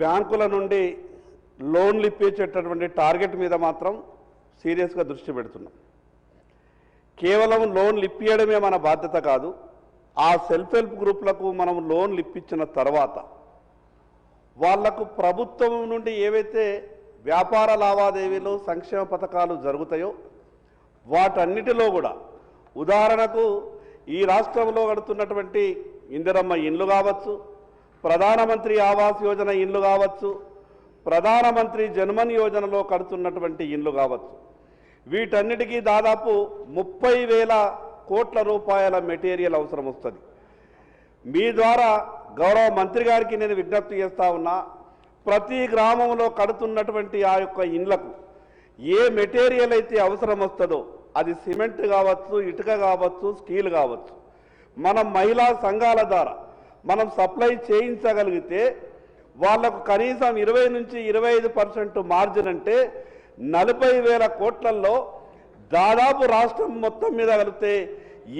బ్యాంకుల నుండి లోన్లు ఇప్పించేటటువంటి టార్గెట్ మీద మాత్రం సీరియస్గా దృష్టి పెడుతున్నాం. కేవలం లోన్లు ఇప్పించడమే మన బాధ్యత కాదు ఆ సెల్ఫ్ హెల్ప్ గ్రూప్లకు మనం లోన్లు ఇప్పించిన తర్వాత వాళ్ళకు ప్రభుత్వం నుండి ఏవైతే వ్యాపార లావాదేవీలు సంక్షేమ పథకాలు జరుగుతాయో వాటన్నిటిలో కూడా ఉదాహరణకు ఈ రాష్ట్రంలో గడుతున్నటువంటి ఇందిరమ్మ ఇండ్లు కావచ్చు ప్రధానమంత్రి ఆవాస్ యోజన ఇండ్లు కావచ్చు ప్రధానమంత్రి జన్మన్ యోజనలో కడుతున్నటువంటి ఇండ్లు కావచ్చు. వీటన్నిటికీ దాదాపు ముప్పై వేల కోట్ల రూపాయల మెటీరియల్ అవసరం వస్తుంది. మీ ద్వారా గౌరవ మంత్రి గారికి నేను విజ్ఞప్తి చేస్తా ఉన్నా ప్రతి గ్రామంలో కడుతున్నటువంటి ఆ యొక్క ఇండ్లకు ఏ మెటీరియల్ అయితే అవసరం వస్తుందో అది సిమెంట్ కావచ్చు ఇటుక కావచ్చు స్టీల్ కావచ్చు మనం మహిళా సంఘాల ద్వారా మనం సప్లై చేయించగలిగితే వాళ్ళకు కనీసం ఇరవై నుంచి ఇరవై ఐదు పర్సెంట్ మార్జిన్ అంటే నలభై వేల కోట్లలో దాదాపు రాష్ట్రం మొత్తం మీద కలిపితే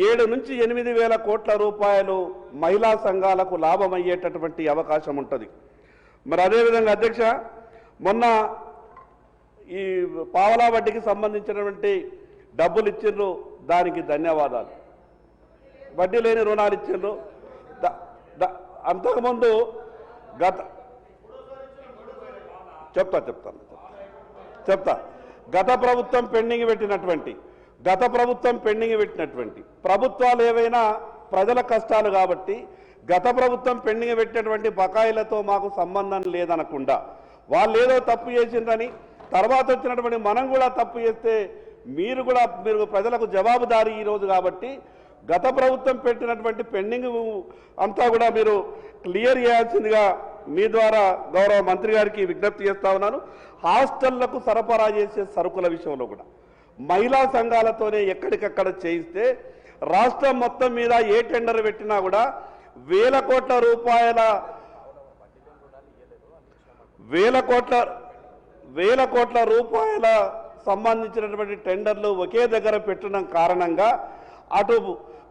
ఏడు నుంచి ఎనిమిది వేల కోట్ల రూపాయలు మహిళా సంఘాలకు లాభం అయ్యేటటువంటి అవకాశం ఉంటుంది. మరి అదేవిధంగా అధ్యక్ష మొన్న ఈ పావలా వడ్డీకి సంబంధించినటువంటి డబ్బులు ఇచ్చిండ్రు దానికి ధన్యవాదాలు. వడ్డీ లేని రుణాలు ఇచ్చిండ్రు అంతకుముందు గత చెప్తా చెప్తాను చెప్తా. గత ప్రభుత్వం పెండింగ్ పెట్టినటువంటి గత ప్రభుత్వం పెండింగ్ పెట్టినటువంటి ప్రభుత్వాలు ఏవైనా ప్రజల కష్టాలు కాబట్టి గత ప్రభుత్వం పెండింగ్ పెట్టినటువంటి బకాయిలతో మాకు సంబంధం లేదనకుండా వాళ్ళు ఏదో తప్పు చేసిందని తర్వాత వచ్చినటువంటి మనం కూడా తప్పు చేస్తే మీరు కూడా మీరు ప్రజలకు జవాబుదారీ ఈరోజు కాబట్టి గత ప్రభుత్వం పెట్టినటువంటి పెండింగ్ అంతా కూడా మీరు క్లియర్ చేయాల్సిందిగా మీ ద్వారా గౌరవ మంత్రి గారికి విజ్ఞప్తి చేస్తా ఉన్నాను. హాస్టళ్ళకు సరఫరా చేసే సరుకుల విషయంలో కూడా. మహిళా సంఘాలతోనే ఎక్కడికక్కడ చేయిస్తే రాష్ట్రం మొత్తం మీద ఏ టెండర్ పెట్టినా కూడా వేల కోట్ల రూపాయల వేల కోట్ల వేల కోట్ల రూపాయల సంబంధించినటువంటి టెండర్లు ఒకే దగ్గర పెట్టడం కారణంగా అటు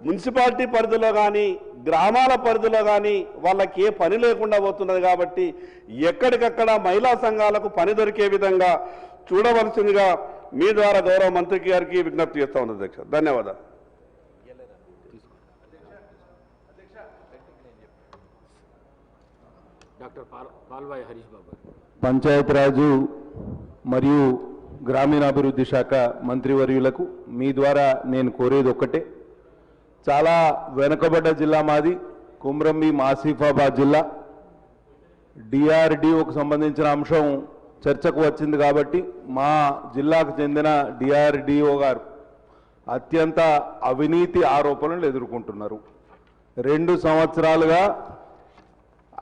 మున్సిపాలిటీ పరిధిలో కానీ గ్రామాల పరిధిలో కానీ వాళ్ళకి ఏ పని లేకుండా పోతున్నది కాబట్టి ఎక్కడికక్కడ మహిళా సంఘాలకు పని దొరికే విధంగా చూడవలసిందిగా మీ ద్వారా గౌరవ మంత్రి గారికి విజ్ఞప్తి చేస్తా ఉన్నది అధ్యక్ష. ధన్యవాదాలు. డాక్టర్ పాల్ పాల్వాయి హరీష్ బాబు గారు. పంచాయతీరాజు మరియు గ్రామీణాభివృద్ధి శాఖ మంత్రివర్యులకు మీ ద్వారా నేను కోరేది ఒక్కటే. చాలా వెనుకబడ్డ జిల్లా మాది కుమ్రంబి ఆసిఫాబాద్ జిల్లా. డిఆర్డిఓకు సంబంధించిన అంశం చర్చకు వచ్చింది కాబట్టి మా జిల్లాకు చెందిన డిఆర్డిఓ గారు అత్యంత అవినీతి ఆరోపణలు ఎదుర్కొంటున్నారు. రెండు సంవత్సరాలుగా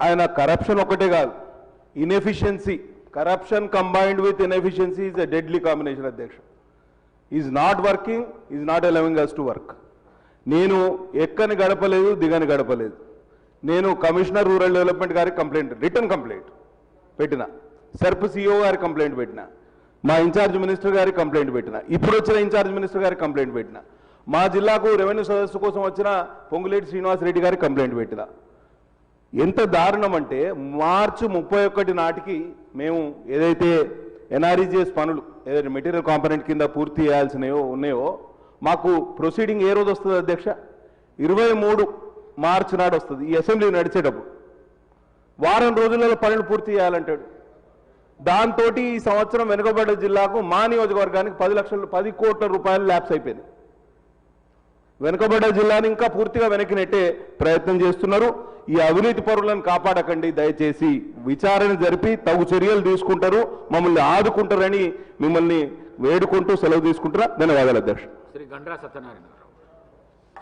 ఆయన కరప్షన్ ఒకటే కాదు inefficiency corruption combined with inefficiency is a deadly combination అధ్యక్ష is not working is not allowing us to work నేను ఎక్కని గడపలేదు దిగని గడపలేదు. నేను కమిషనర్ రూరల్ డెవలప్మెంట్ గారికి కంప్లైంట్ రిటర్న్ కంప్లైంట్ పెట్టిన. సెర్ప్ సిఇఓ గారి కంప్లైంట్ పెట్టిన. మా ఇన్ఛార్జ్ మినిస్టర్ గారికి కంప్లైంట్ పెట్టిన. ఇప్పుడు వచ్చిన ఇన్ఛార్జ్ మినిస్టర్ గారికి కంప్లైంట్ పెట్టిన. మా జిల్లాకు రెవెన్యూ సదస్సు కోసం వచ్చిన పొంగులేటి శ్రీనివాస్ రెడ్డి గారికి కంప్లైంట్ పెట్టిన. ఎంత దారుణం అంటే మార్చి ముప్పై ఒకటి నాటికి మేము ఏదైతే ఎన్ఆర్ఈజిఎస్ పనులు ఏదైతే మెటీరియల్ కాంపనెంట్ కింద పూర్తి చేయాల్సినయో ఉన్నాయో మాకు ప్రొసీడింగ్ ఏ రోజు వస్తుంది అధ్యక్ష? ఇరవై మూడు మార్చి నాడు వస్తుంది ఈ అసెంబ్లీ నడిచేటప్పుడు. వారం రోజులలో పనులు పూర్తి చేయాలంటాడు. దాంతో ఈ సంవత్సరం వెనుకబడ్డ జిల్లాకు మా నియోజకవర్గానికి పది లక్షలు పది కోట్ల రూపాయలు ల్యాబ్స్ అయిపోయింది వెనుకబడ్డ జిల్లాని ఇంకా పూర్తిగా వెనక్కి నెట్టే ప్రయత్నం చేస్తున్నారు. ఈ అవినీతి పరులను కాపాడకండి దయచేసి విచారణ జరిపి తగు చర్యలు తీసుకుంటారు. మమ్మల్ని ఆదుకుంటారని మిమ్మల్ని వేడుకుంటూ సెలవు తీసుకుంటారా ధన్యవాదాలు అధ్యక్ష. శ్రీ గండ్రా సత్యనారాయణ